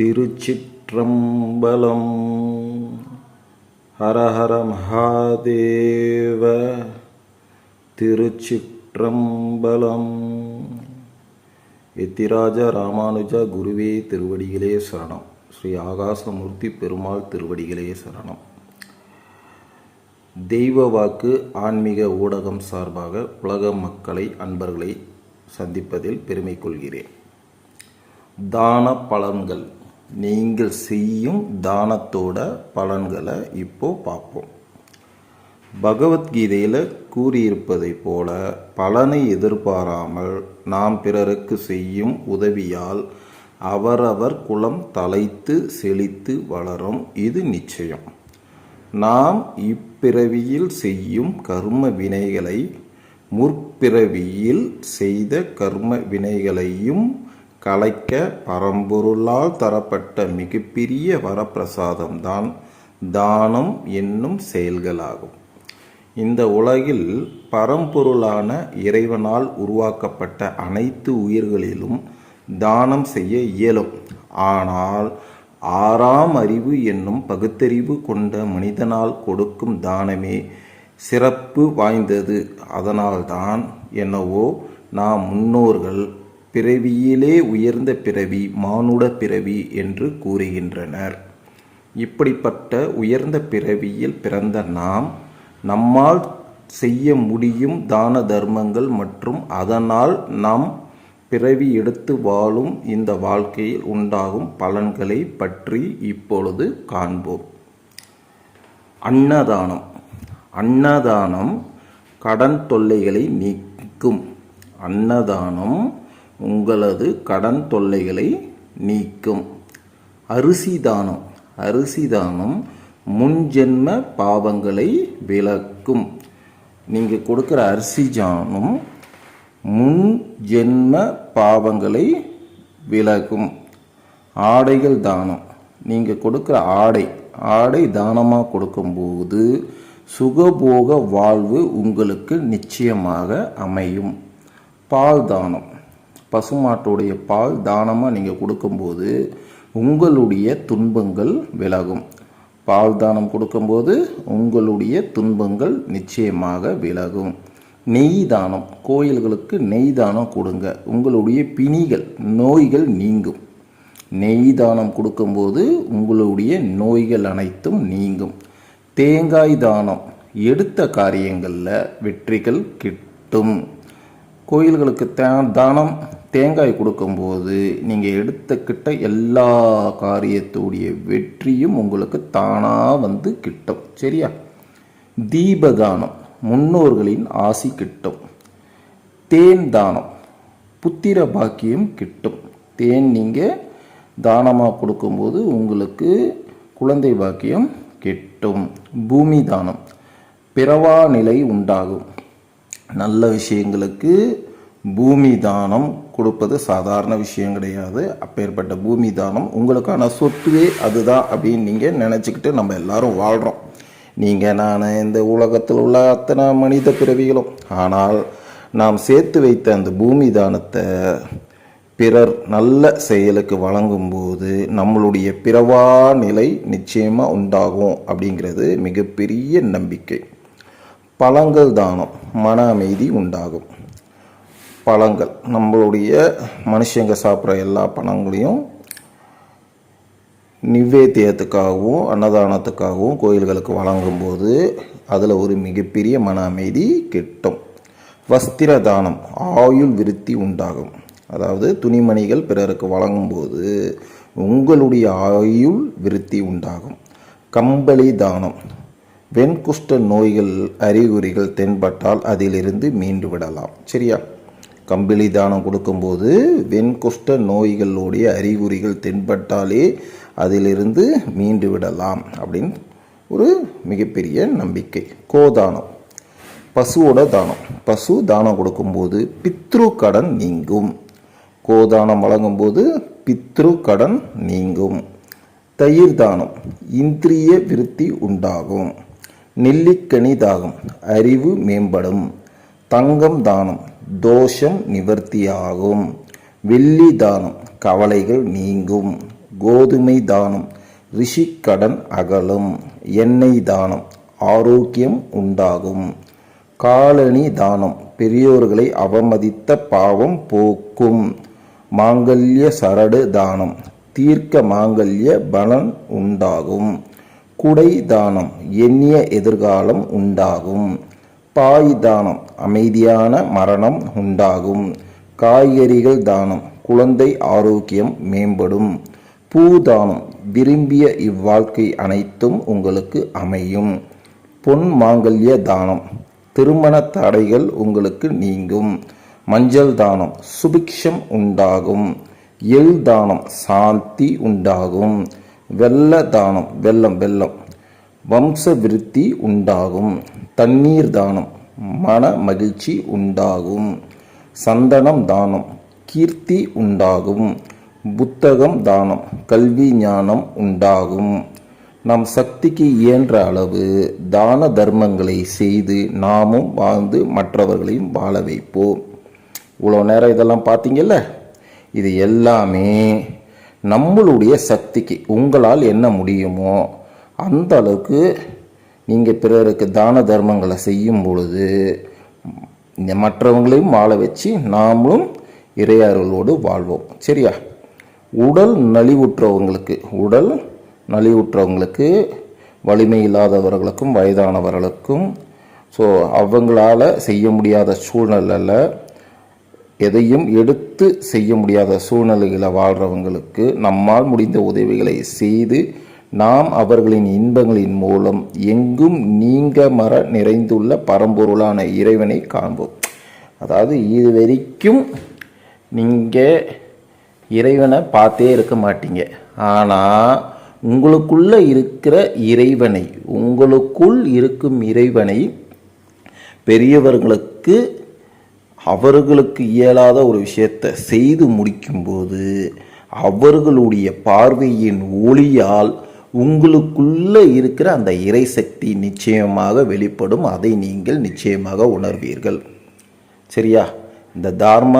திருச்சிற்றம்பலம். ஹரஹர மகாதேவ திருச்சிற்றம்பலம். எத்திராஜ ராமானுஜ குருவே திருவடிகளே சரணம். ஸ்ரீ ஆகாசமூர்த்தி பெருமாள் திருவடிகளே சரணம். தெய்வ வாக்கு ஆன்மீக ஊடகம் சார்பாக உலக மக்களை அன்பர்களை சந்திப்பதில் பெருமை கொள்கிறேன். தான பலன்கள். நீங்கள் செய்யும் தானத்தோட பலன்களை இப்போ பார்ப்போம். பகவத்கீதையில் கூறியிருப்பதைப் போல பலனை எதிர்பாராமல் நாம் பிறருக்கு செய்யும் உதவியால் அவரவர் குலம் தலைத்து செழித்து வளரும் இது நிச்சயம். நாம் இப்பிறவியில் செய்யும் கர்ம வினைகளை முற்பிறவியில் செய்த கர்ம வினைகளையும் கலைக்க பரம்பொருளால் தரப்பட்ட மிகப்பெரிய வரப்பிரசாதம்தான் தானம் என்னும் செயல்களாகும். இந்த உலகில் பரம்பொருளான இறைவனால் உருவாக்கப்பட்ட அனைத்து உயிர்களிலும் தானம் செய்ய இயலும். ஆனால் ஆறாம் அறிவு என்னும் பகுத்தறிவு கொண்ட மனிதனால் கொடுக்கும் தானமே சிறப்பு வாய்ந்தது. அதனால்தான் என்னவோ நாம் முன்னோர்கள் பிறவியிலே உயர்ந்த பிறவி மானுட பிறவி என்று கூறுகின்றனர். இப்படிப்பட்ட உயர்ந்த பிறவியில் பிறந்த நாம் நம்மால் செய்ய முடியும் தான தர்மங்கள் மற்றும் அதனால் நாம் பிறவி எடுத்து வாழும் இந்த வாழ்க்கையில் உண்டாகும் பலன்களை பற்றி இப்பொழுது காண்போம். அன்னதானம். அன்னதானம் கடன் தொல்லைகளை நீக்கும். அன்னதானம் உங்களது கடன் தொல்லைகளை நீக்கும். அரிசி தானம் அரிசி தானம் முன்ஜென்ம பாவங்களை விளக்கும். நீங்கள் கொடுக்குற அரிசி தானம் முன் ஜென்ம பாவங்களை விலகும் ஆடைகள் தானம். நீங்கள் கொடுக்குற ஆடை. ஆடை தானமாக கொடுக்கும்போது சுகபோக வாழ்வு உங்களுக்கு நிச்சயமாக அமையும். பால் தானம். பசுமாட்டுடைய பால் தானமாக நீங்கள் கொடுக்கும்போது உங்களுடைய துன்பங்கள் விலகும். பால் தானம் கொடுக்கும்போது உங்களுடைய துன்பங்கள் நிச்சயமாக விலகும். நெய் தானம் கோயில்களுக்கு நெய் தானம் கொடுங்க. உங்களுடைய பிணிகள் நோய்கள் நீங்கும். நெய் தானம் கொடுக்கும்போது உங்களுடைய நோய்கள் அனைத்தும் நீங்கும். தேங்காய் தானம் எடுத்த காரியங்களில் வெற்றிகள் கிட்டும். கோயில்களுக்கு தானம் தேங்காய் கொடுக்கும்போது நீங்கள் எடுத்துக்கிட்ட எல்லா காரியத்துடைய வெற்றியும் உங்களுக்கு தானாக வந்து கிட்டும். சரியா? தீபதானம் முன்னோர்களின் ஆசி கிட்டும். தேன் தானம் புத்திர பாக்கியம் கிட்டும். தேன் நீங்கள் தானமாக கொடுக்கும்போது உங்களுக்கு குழந்தை பாக்கியம் கிட்டும். பூமி தானம் பிறவா நிலை உண்டாகும். நல்ல விஷயங்களுக்கு பூமி தானம் கொடுப்பது சாதாரண விஷயம் கிடையாது. அப்பேற்பட்ட பூமி தானம் உங்களுக்கான சொத்துவே அதுதான் அப்படின்னு நீங்கள் நினச்சிக்கிட்டு நம்ம எல்லாரும் வாழ்கிறோம் நீங்கள் நான் இந்த உலகத்தில் உள்ள அத்தனை மனித பிறவிகளும். ஆனால் நாம் சேர்த்து வைத்த அந்த பூமி தானத்தை பிறர் நல்ல செயலுக்கு வழங்கும்போது நம்மளுடைய பிறவா நிலை நிச்சயமாக உண்டாகும் அப்படிங்கிறது மிகப்பெரிய நம்பிக்கை. பழங்கள் தானம் மன அமைதி உண்டாகும். பழங்கள். நம்மளுடைய மனுஷங்க சாப்பிட்ற எல்லா பழங்களையும் நிவேத்தியத்துக்காகவும் அன்னதானத்துக்காகவும் கோயில்களுக்கு வழங்கும்போது அதில் ஒரு மிகப்பெரிய மன அமைதி கிட்டும். வஸ்திர தானம் ஆயுள் விருத்தி உண்டாகும். அதாவது துணிமணிகள் பிறருக்கு வழங்கும்போது உங்களுடைய ஆயுள் விருத்தி உண்டாகும். கம்பளி தானம் வெண்குஷ்ட நோய்கள் அறிகுறிகள் தென்பட்டால் அதிலிருந்து மீண்டு விடலாம். சரியா? கம்பிளி தானம் கொடுக்கும்போது வெண்குஷ்ட நோய்களுடைய அறிகுறிகள் தென்பட்டாலே அதிலிருந்து மீண்டு விடலாம் அப்படின்னு ஒரு மிகப்பெரிய நம்பிக்கை. கோதானம். பசுவோட தானம். பசு தானம் கொடுக்கும்போது பித்ரு கடன் நீங்கும். கோதானம் வழங்கும்போது பித்ரு கடன் நீங்கும். தயிர் தானம். இந்திரிய விருத்தி உண்டாகும். நெல்லிக்கனி தாகம். அறிவு மேம்படும். தங்கம் தானம். தோஷம் நிவர்த்தியாகும். வெள்ளி தானம் கவலைகள் நீங்கும். கோதுமை தானம் ரிஷிக்கடன் அகலும். எண்ணெய் தானம் ஆரோக்கியம் உண்டாகும். காலனி தானம் பெரியோர்களை அவமதித்த பாவம் போக்கும். மாங்கல்ய சரடு தானம் தீர்க்க மாங்கல்ய பலன் உண்டாகும். குடை தானம் எண்ணிய எதிர்காலம் உண்டாகும். பாய் தானம் அமைதியான மரணம் உண்டாகும். காய்கறிகள் தானம் குழந்தை ஆரோக்கியம் மேம்படும். பூ தானம் விரும்பிய இவ்வாழ்க்கை அனைத்தும் உங்களுக்கு அமையும். பொன் மாங்கல்ய தானம் திருமண தடைகள் உங்களுக்கு நீங்கும். மஞ்சள் தானம் சுபிக்ஷம் உண்டாகும். எள் தானம் சாந்தி உண்டாகும். வெள்ள தானம் வெள்ளம் வெள்ளம் வம்ச விருத்தி உண்டாகும். தண்ணீர் தானம் மன மகிழ்ச்சி உண்டாகும். சந்தனம் தானம் கீர்த்தி உண்டாகும். புத்தகம் தானம் கல்வி ஞானம் உண்டாகும். நம் சக்திக்கு இயன்ற அளவு தான தர்மங்களை செய்து நாமும் வாழ்ந்து மற்றவர்களையும் வாழ வைப்போம். இவ்வளோ நேரம் இதெல்லாம் பார்த்தீங்கல்ல? இது எல்லாமே நம்மளுடைய சக்திக்கு உங்களால் என்ன முடியுமோ அந்த அளவுக்கு நீங்கள் பிறருக்கு தான தர்மங்களை செய்யும் பொழுது மற்றவங்களையும் வாழ வச்சு நாமளும் இறையார்களோடு வாழ்வோம். சரியா? உடல் நலிவுற்றவங்களுக்கு உடல் நலிவுற்றவங்களுக்கு வலிமை இல்லாதவர்களுக்கும் வயதானவர்களுக்கும் ஸோ அவங்களால செய்ய முடியாத சூழ்நிலையில் எதையும் எடுத்து செய்ய முடியாத சூழ்நிலைகளை வாழ்கிறவங்களுக்கு நம்மால் முடிந்த உதவிகளை செய்து நாம் அவர்களின் இன்பங்களின் மூலம் எங்கும் நீங்க மர நிறைந்துள்ள பரம்பொருளான இறைவனை காண்போம். அதாவது இது வரைக்கும் நீங்கள் இறைவனை பார்த்தே இருக்க மாட்டீங்க. ஆனால் உங்களுக்குள்ளே இருக்கிற இறைவனை உங்களுக்குள் இருக்கும் இறைவனை பெரியவர்களுக்கு அவர்களுக்கு இயலாத ஒரு விஷயத்தை செய்து முடிக்கும்போது அவர்களுடைய பார்வையின் ஒளியால் உங்களுக்குள்ள இருக்கிற அந்த இறை சக்தி நிச்சயமாக வெளிப்படும். அதை நீங்கள் நிச்சயமாக உணர்வீர்கள். சரியா? இந்த தார்ம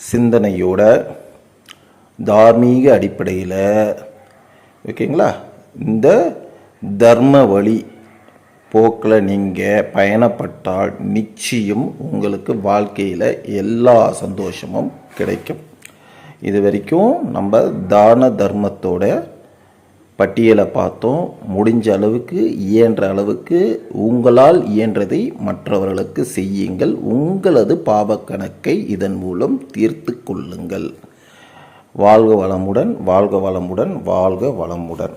சிந்தனையோட தார்மீக அடிப்படையில் ஓகேங்களா? இந்த தர்ம வழி போக்கில் நீங்கள் பயணப்பட்டால் நிச்சயம் உங்களுக்கு வாழ்க்கையில் எல்லா சந்தோஷமும் கிடைக்கும். இது வரைக்கும் நம்ம தான தர்மத்தோட பட்டியலை பார்த்தோம். முடிஞ்ச அளவுக்கு இயன்ற அளவுக்கு உங்களால் இயன்றதை மற்றவர்களுக்கு செய்யுங்கள். உங்களது பாவக்கணக்கை இதன் மூலம் தீர்த்து கொள்ளுங்கள். வாழ்க வளமுடன் வாழ்க வளமுடன் வாழ்க வளமுடன்.